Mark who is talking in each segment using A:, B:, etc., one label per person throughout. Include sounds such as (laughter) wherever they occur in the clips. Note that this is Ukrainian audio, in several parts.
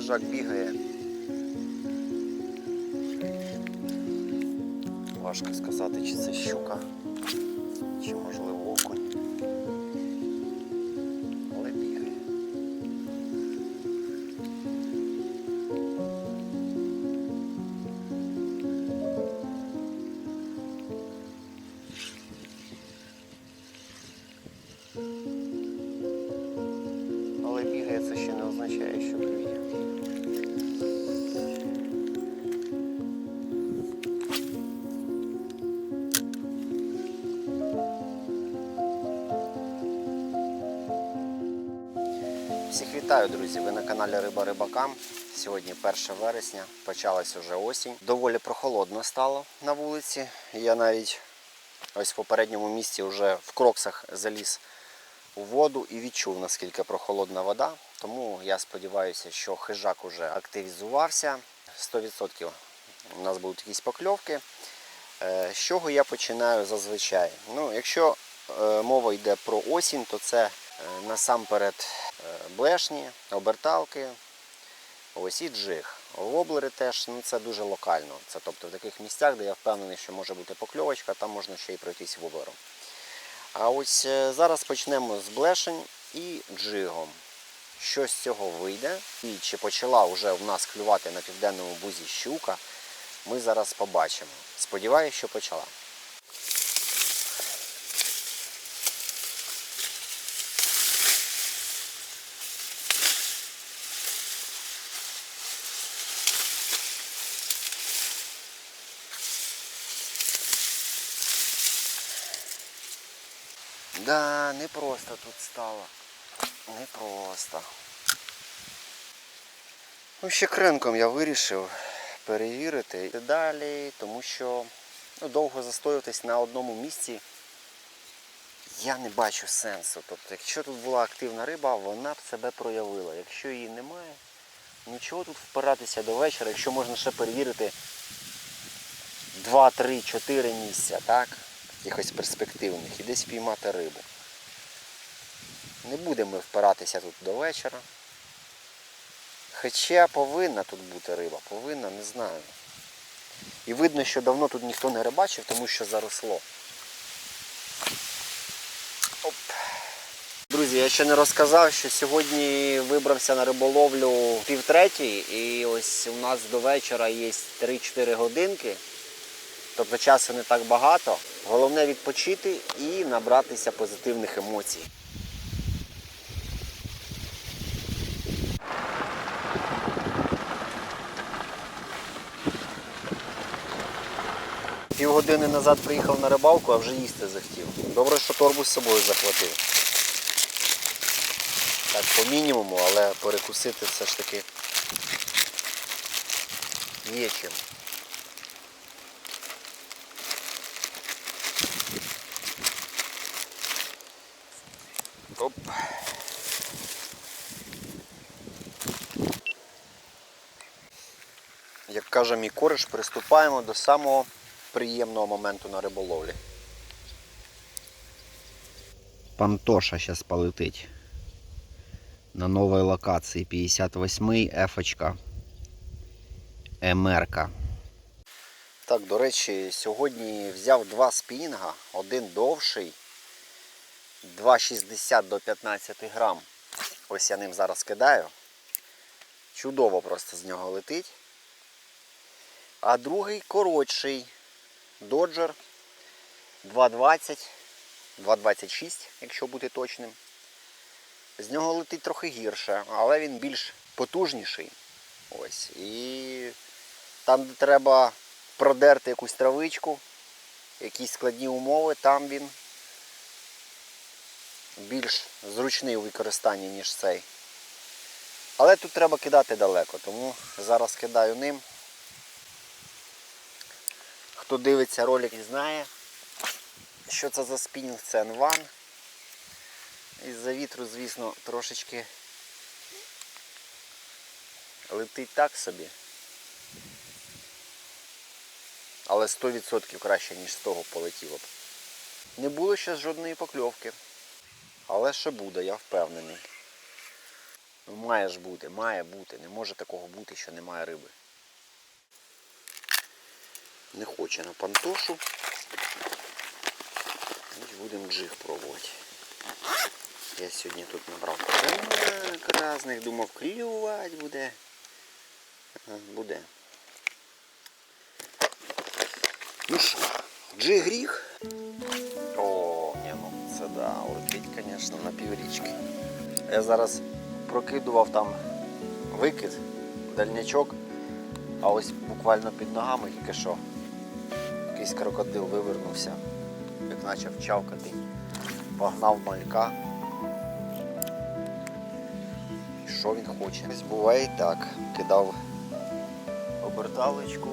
A: Хижак бігає. Важко сказати, чи це щука, чи можливо окунь. Але бігає. Але бігає це ще не означає, що вітаю, друзі! Ви на каналі Риба Рибакам. Сьогодні 1 вересня, почалась уже осінь. Доволі прохолодно стало на вулиці. Я навіть ось в попередньому місці вже в кроксах заліз у воду і відчув, наскільки прохолодна вода. Тому я сподіваюся, що хижак уже активізувався. 100% у нас будуть якісь покльовки. Е, З чого я починаю зазвичай? Ну, якщо е, мова йде про осінь, то це насамперед е, блешні, оберталки, ось і джиг. Воблери теж ну, це дуже локально. Це тобто в таких місцях, де я впевнений, що може бути покльовочка, там можна ще й пройтись воблером. А ось е, зараз почнемо з блешень і джигом. Що з цього вийде, і чи почала вже в нас клювати на південному бузі щука, ми зараз побачимо. Сподіваюся, що почала. Да, не просто тут стало. Не просто. Ну, ще кренком я вирішив перевірити далі, тому що ну, довго застоюватись на одному місці я не бачу сенсу. Тобто, якщо тут була активна риба, вона б себе проявила. Якщо її немає, нічого тут впиратися до вечора, якщо можна ще перевірити 2, 3, 4 місця, так? Якихось перспективних і десь піймати рибу. Не будемо впиратися тут до вечора. Хоча повинна тут бути риба, повинна, не знаю. І видно, що давно тут ніхто не рибачив, тому що заросло. Оп. Друзі, я ще не розказав, що сьогодні вибрався на риболовлю пів третій, і ось у нас до вечора є 3-4 годинки. Тобто часу не так багато. Головне відпочити і набратися позитивних емоцій. Півгодини назад приїхав на рибалку, а вже їсти захотів. Добре, що торбу з собою захватив. Так, по мінімуму, але перекусити все ж таки є чим. Оп. Як каже мій кореш, приступаємо до самого приємного моменту на риболовлі. Пантоша зараз полетить. На новій локації 58-й ефочка. МРК. Так, до речі, сьогодні взяв два спінінга, один довший, 2,60 до 15 грам. Ось я ним зараз кидаю. Чудово просто з нього летить. А другий коротший Dodger 2,20, 2,26, якщо бути точним. З нього летить трохи гірше, але він більш потужніший. Ось. І там, де треба продерти якусь травичку, якісь складні умови, там він більш зручний у використанні, ніж цей. Але тут треба кидати далеко, тому зараз кидаю ним. Хто дивиться ролик і знає, що це за спінінг, це N1. Із-за вітру, звісно, трошечки летить так собі. Але 100% краще, ніж з того полетіло б. Не було ще жодної покльовки. Але ще буде, я впевнений. Ну, має ж бути, має бути. Не може такого бути, що немає риби. Не хоче на пантошу. Будемо джиг пробувати. Я сьогодні тут набрав так разних, думав, клювати буде. Буде. Ну що, джиг гріх? О, ні, ну це да, летить, звісно, на піврічки. Я зараз прокидував там викид, дальнячок, а ось буквально під ногами тільки що якийсь крокодил вивернувся, як почав чавкати, погнав малька. Що він хоче? Ось буває і так. Кидав оберталочку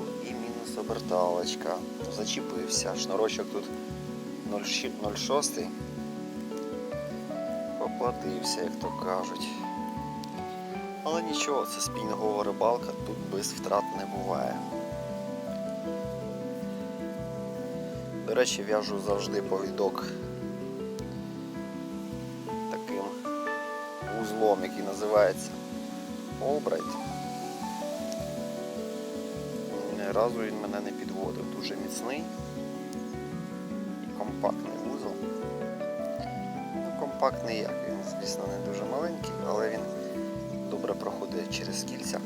A: оберталочка. Зачепився. Шнурочок тут 0,6. Поплатився, як то кажуть. Але нічого, це спінгова рибалка, тут без втрат не буває. До речі, в'яжу завжди повідок таким вузлом, який називається Олбрайт. Разу він мене не підводив. Дуже міцний і компактний вузол. Ну, компактний як, він, звісно, не дуже маленький, але він добре проходить через кільця.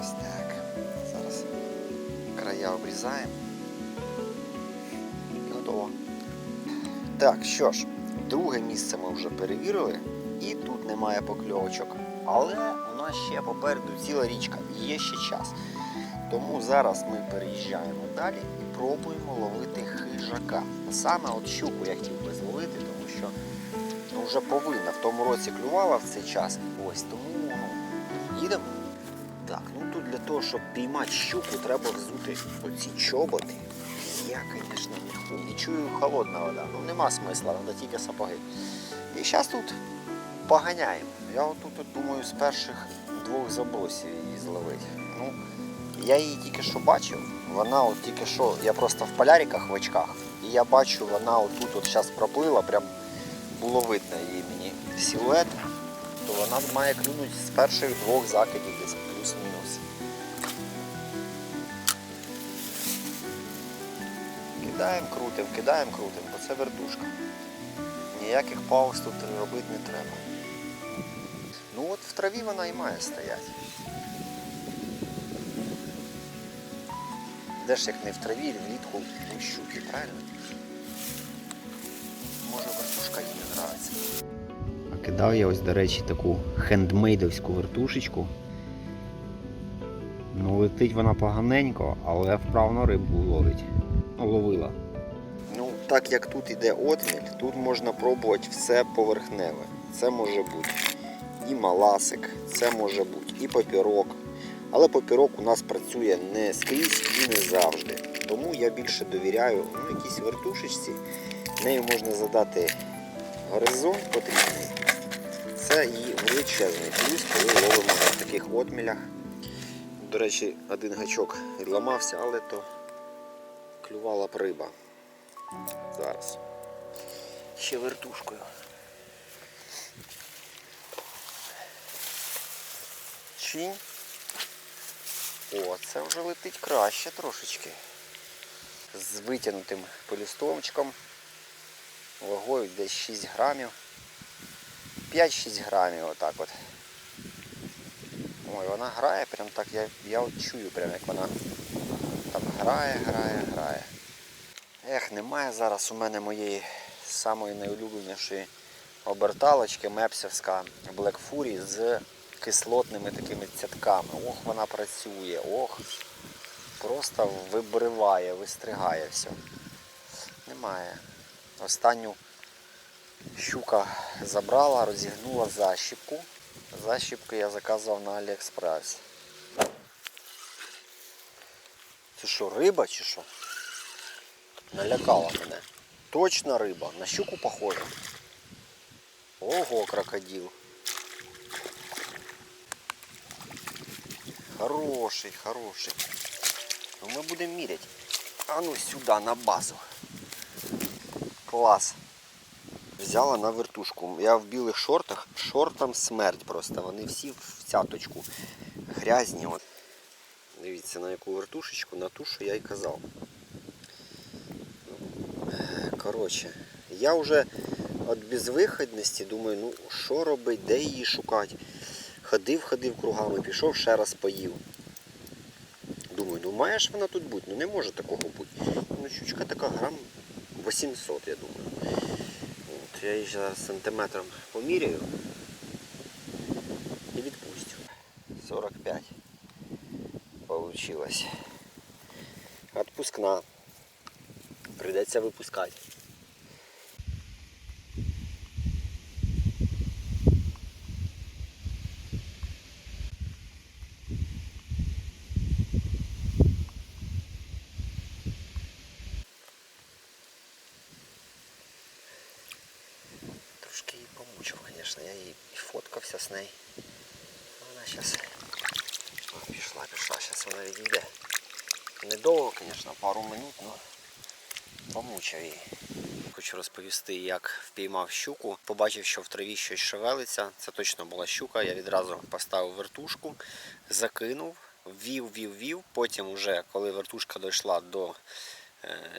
A: Ось так. Зараз края обрізаємо. І готово. Так, що ж, друге місце ми вже перевірили, і тут немає покльовочок. Але у нас ще попереду ціла річка, є ще час. Тому зараз ми переїжджаємо далі і пробуємо ловити хижака. Саме от щуку я хотів би зловити, тому що ну, вже повинна. В тому році клювала в цей час. Ось тому ну, їдемо. Так, ну тут для того, щоб піймати щуку, треба взути оці чоботи. Я, звісно, не. І чую холодна вода. Ну нема смисла, треба тільки сапоги. І зараз тут поганяємо. Я отут от, думаю з перших двох забросів її зловити. Ну, я її тільки що бачив. Вона от тільки що, я просто в поляриках в очках, і я бачу, вона отут от зараз проплила, прям було видно її мені силует, то вона має клюнути з перших двох закидів десь плюс-мінус. Кидаємо, крутим, кидаємо, крутим, бо це вертушка. Ніяких пауз тут робити не треба. В траві вона і має стояти. Де ж як не в траві, влітку у щуки, правильно? Може вертушка їй не нравиться. Кидав я ось, до речі, таку хендмейдовську вертушечку. Ну, летить вона поганенько, але вправно рибу ловить. Ну, ловила. Ну, так як тут іде отміль, тут можна пробувати все поверхневе. Це може бути і маласик, це може бути і папірок. Але папірок у нас працює не скрізь і не завжди. Тому я більше довіряю ну, якійсь вертушечці. Нею можна задати горизонт потрібний. Це її величезний плюс, коли ловимо на таких отмілях. До речі, один гачок відламався, але то клювала риба. Зараз. Ще вертушкою. Чинь. О, це вже летить краще трошечки. З витягнутим полістовчиком. Вагою десь 6 грамів. 5-6 грамів отак от. Ой, вона грає прям так, я, я от чую прям як вона там грає, грає, грає. Ех, немає зараз у мене моєї самої найулюбленішої оберталочки мепсівська Black Fury з кислотними такими цятками. Ох, вона працює, ох. Просто вибриває, вистригає все. Немає. Останню щука забрала, розігнула защіпку. Защіпки я заказував на Аліекспрес. Це що, риба чи що? Налякала мене. Точно риба. На щуку похоже. Ого, крокодил. Хороший, хороший. Ну ми будемо міряти. А ну сюди, на базу. Клас. взяла на вертушку. Я в білих шортах, шортам смерть просто. Вони всі в цяточку. Грязні. От. Дивіться на яку вертушечку, на ту, що я й казав. Коротше, я вже від безвиходності думаю, ну що робити, де її шукати. Ходив, ходив кругами, пішов ще раз поїв. Думаю, ну має ж вона тут бути, ну не може такого бути. Ну щучка така грам 800, я думаю. От, я її зараз сантиметром поміряю і відпустю. 45 получилось. Отпускна. Придеться випускати. Трошки її помучив, звісно. Я її і фоткався з нею. Вона зараз пішла, пішла, зараз вона відійде. Недовго, звісно, пару минут, але помучив її. Хочу розповісти, як впіймав щуку. Побачив, що в траві щось шевелиться. Це точно була щука. Я відразу поставив вертушку, закинув, вів, вів, вів. Потім, уже, коли вертушка дійшла до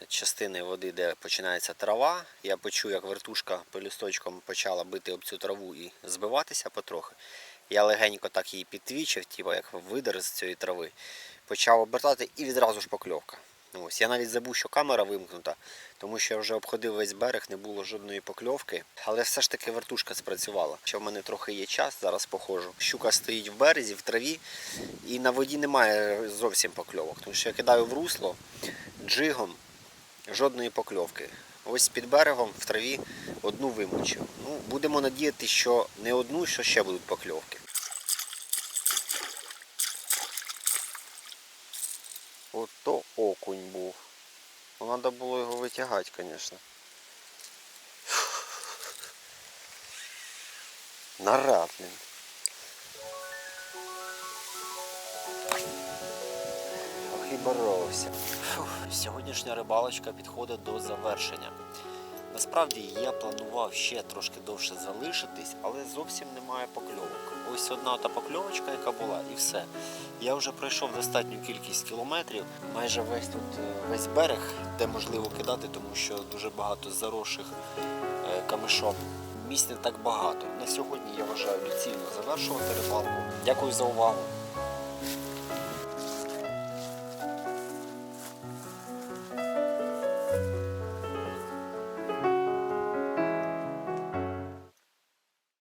A: частини води, де починається трава, я почув, як вертушка пелюсточком почала бити об цю траву і збиватися потрохи. Я легенько так її підтвічив, типу як видер з цієї трави. Почав обертати і відразу ж покльовка. Ось, я навіть забув, що камера вимкнута, тому що я вже обходив весь берег, не було жодної покльовки. Але все ж таки вертушка спрацювала. Що в мене трохи є час, зараз походжу. Щука стоїть в березі, в траві, і на воді немає зовсім покльовок. Тому що я кидаю в русло джигом жодної покльовки. Ось під берегом в траві одну вимучив. Ну, будемо надіятися, що не одну, що ще будуть покльовки. Ото треба було його витягати, звісно. (laughs) Нарад. Ох і боровся. Фух, Сьогоднішня рибалочка підходить до завершення. Насправді я планував ще трошки довше залишитись, але зовсім немає покльовок. Ось одна та покльовочка, яка була, і все. Я вже пройшов достатню кількість кілометрів, майже весь тут е, весь берег, де можливо кидати, тому що дуже багато заросших е, камишом. Місць не так багато. На сьогодні я вважаю доцільно завершувати рибалку. Дякую за увагу.